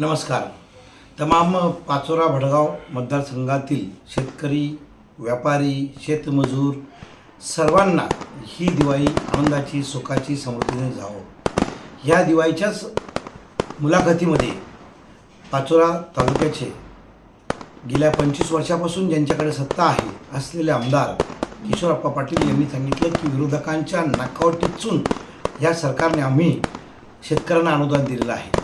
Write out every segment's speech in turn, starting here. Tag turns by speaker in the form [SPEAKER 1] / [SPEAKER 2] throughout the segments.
[SPEAKER 1] नमस्कार. तमाम पाचोरा भडगाव मतदारसंघातील शेतकरी व्यापारी शेतमजूर सर्वांना ही दिवाळी आनंदाची सुखाची समृद्धीने जावो. ह्या दिवाळीच्याच मुलाखतीमध्ये पाचोरा तालुक्याचे गेल्या पंचवीस वर्षापासून ज्यांच्याकडे सत्ता आहे असलेले आमदार किशोरप्पा पाटील यांनी सांगितलं की विरोधकांच्या नाकावर टिचून या सरकारने आम्ही शेतकऱ्यांना अनुदान दिलेलं आहे.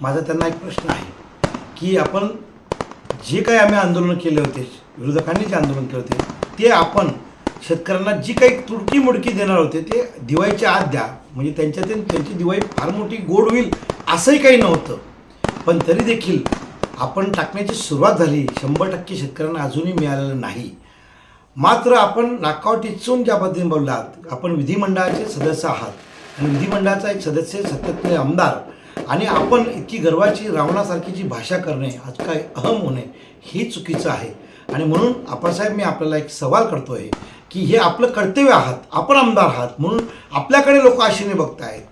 [SPEAKER 1] माझा त्यांना एक प्रश्न आहे की आपण जे काही आम्ही आंदोलन केले होते विरोधकांनी जे आंदोलन केले होते ते आपण शेतकऱ्यांना जी काही तुडकी मुडकी देणार होते ते दिवाळीच्या आत द्या. म्हणजे त्यांच्यातील त्यांची दिवाळी फार मोठी गोड होईल असंही काही नव्हतं. पण तरी देखील आपण टाकण्याची सुरुवात झाली. शंभर टक्के शेतकऱ्यांना अजूनही मिळालेलं नाही. मात्र आपण नाकावर टिचून ज्या पद्धतीने बोललात आपण विधिमंडळाचे सदस्य आहात. आणि विधिमंडळाचा एक सदस्य सत्यातले आमदार. आणि आपण इतकी गर्वाची रावणासारखीची भाषा करणे आज काय अहम होणे ही चुकीचं आहे. आणि म्हणून आप्पासाहेब मी आपल्याला एक सवाल करतो आहे की हे आपलं कर्तव्य आहात आपण आमदार आहात म्हणून आपल्याकडे लोक आशेने बघतायत.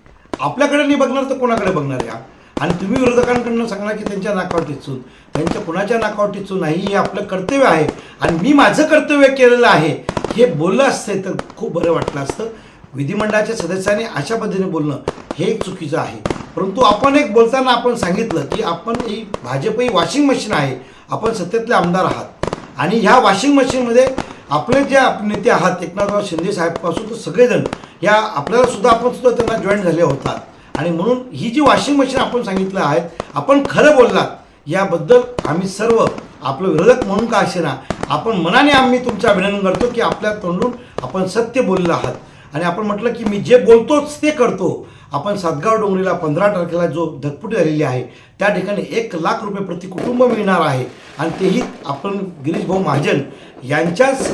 [SPEAKER 1] आपल्याकडे नाही बघणार तर कोणाकडे बघणार या? आणि तुम्ही विरोधकांकडनं सांगणार की त्यांच्या नाकावर टिचून. त्यांच्या कुणाच्या नाकावर टिचून नाही हे आपलं कर्तव्य आहे. आणि मी माझं कर्तव्य केलेलं आहे. हे बोललं असते तर खूप बरं वाटलं असतं. विधिमंडळाच्या सदस्यांनी अशा पद्धतीने बोलणं हे एक चुकीचं आहे. परंतु आपण एक बोलताना आपण सांगितलं की आपण ही भाजप ही वॉशिंग मशीन आहे. आपण सत्तेतले आमदार आहात. आणि ह्या वॉशिंग मशीनमध्ये आपले जे आप- नेते आहात एकनाथराव शिंदे साहेबपासून तर सगळेजण या आपल्याला सुद्धा आपण सुद्धा त्यांना जॉईन झाले होतात. आणि म्हणून ही जी वॉशिंग मशीन आपण सांगितलं आहे आपण खरं बोललात. याबद्दल आम्ही सर्व आपलं विरोधक म्हणून का असे ना आपण मनाने आम्ही तुमचं अभिनंदन करतो की आपल्या तोंडून आपण सत्य बोललं आहात. आणि आपण म्हटलं की मी जे बोलतोच ते करतो. आपण सातगाव डोंगरीला पंधरा तारखेला जो धगपुटी झालेली आहे त्या ठिकाणी एक लाख रुपये प्रति कुटुंब मिळणार आहे. आणि तेही आपण गिरीश भाऊ महाजन यांच्याच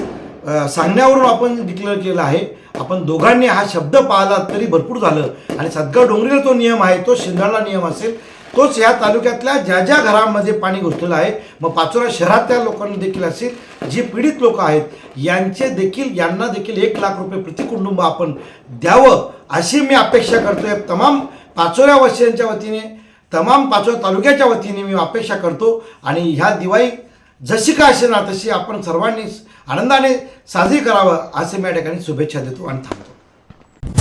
[SPEAKER 1] सांगण्यावरून आपण डिक्लेअर केलं आहे. आपण दोघांनी हा शब्द पाहिला तरी भरपूर झालं. आणि सातगाव डोंगरीला तो नियम आहे तो शिंदाळा नियम असेल तोच या तालुक्यातल्या ज्या ज्या घरामध्ये पाणी घुसलेलं आहे मग पाचोरा शहरातल्या लोकांना देखील असेल जे पीडित लोक आहेत यांचे देखील यांना देखील एक लाख रुपये प्रति कुटुंब आपण द्यावं अशी मी अपेक्षा करतोय. तमाम पाचोऱ्यावासियांच्या वतीने तमाम पाचोऱ्या तालुक्याच्या वतीने मी अपेक्षा करतो. आणि ह्या दिवाळी जशी का असेल ना तशी आपण सर्वांनी आनंदाने साजरी करावं असे मी या ठिकाणी शुभेच्छा देतो आणि थांबतो.